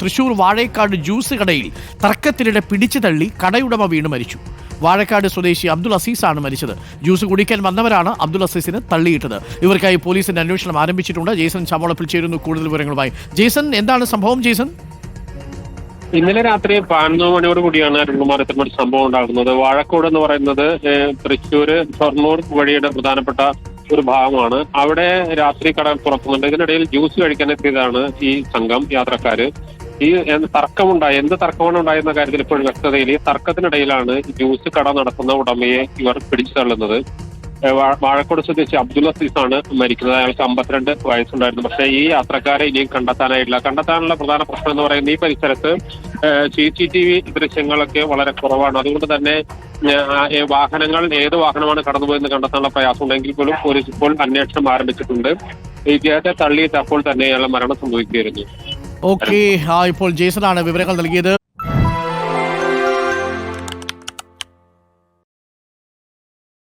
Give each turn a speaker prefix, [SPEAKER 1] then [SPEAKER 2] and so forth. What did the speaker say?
[SPEAKER 1] Thrissur വാഴേക്കാട് juice കടയിൽ തർക്കത്തിനിടെ പിടിച്ചു തള്ളി കടയുടമ വീണ് മരിച്ചു. വാഴക്കാട് സ്വദേശി അബ്ദുൾ അസീസാണ് മരിച്ചത്. ജ്യൂസ് കുടിക്കാൻ വന്നവരാണ് അബ്ദുൾ അസീസിന് തള്ളിയിട്ടത്. ഇവർക്കായി പോലീസിന്റെ അന്വേഷണം ആരംഭിച്ചിട്ടുണ്ട്. ജേസൺ ചവളപ്പിൽ ചേരുന്നു കൂടുതൽ വിവരങ്ങളുമായി. ജേസൺ എന്താണ് സംഭവം ജേസൺ?
[SPEAKER 2] ഇന്നലെ രാത്രി പതിനൊന്ന് മണിയോട് കൂടിയാണ് അരുൺകുമാരത്തിന് ഒരു സംഭവം ഉണ്ടാകുന്നത്. വാഴക്കോട് എന്ന് പറയുന്നത് തൃശ്ശൂർ ഷൊർണൂർ വഴിയുടെ പ്രധാനപ്പെട്ട ഒരു ഭാഗമാണ്. അവിടെ രാത്രി കട തുറക്കുന്നുണ്ട്. ഇതിനിടയിൽ ജ്യൂസ് കഴിക്കാൻ എത്തിയതാണ് ഈ സംഘം യാത്രക്കാര്. ഈ തർക്കമുണ്ടായ എന്ത് തർക്കമാണ് ഉണ്ടായെന്ന കാര്യത്തിൽ ഇപ്പോഴും വ്യക്തതയില്ല. ഈ തർക്കത്തിനിടയിലാണ് ജ്യൂസ് കട നടത്തുന്ന ഉടമയെ ഇവർ പിടിച്ചു തള്ളുന്നത്. വാഴക്കോട് സ്വദേശി അബ്ദുൽ അസീസാണ് മരിക്കുന്നത്. അയാൾക്ക് അമ്പത്തിരണ്ട് വയസ്സുണ്ടായിരുന്നു. പക്ഷേ ഈ യാത്രക്കാരെ ഇനിയും കണ്ടെത്താനായിട്ടില്ല. കണ്ടെത്താനുള്ള പ്രധാന പ്രശ്നം എന്ന് പറയുന്നത് ഈ പരിസരത്ത് സി സി ടി വി ദൃശ്യങ്ങളൊക്കെ വളരെ കുറവാണ്. അതുകൊണ്ട് തന്നെ വാഹനങ്ങൾ ഏത് വാഹനമാണ് കടന്നുപോയെന്ന് കണ്ടെത്താനുള്ള പ്രയാസം ഉണ്ടെങ്കിൽ പോലും പോലീസ് ഇപ്പോൾ അന്വേഷണം ആരംഭിച്ചിട്ടുണ്ട്. ഇദ്ദേഹത്തെ തള്ളിയിട്ട് അപ്പോൾ തന്നെ അയാളുടെ മരണം സംഭവിക്കുകയായിരുന്നു.
[SPEAKER 1] ഓക്കെ ഇപ്പോൾ ജേസൺ ആണ് വിവരങ്ങൾ നൽകിയത്.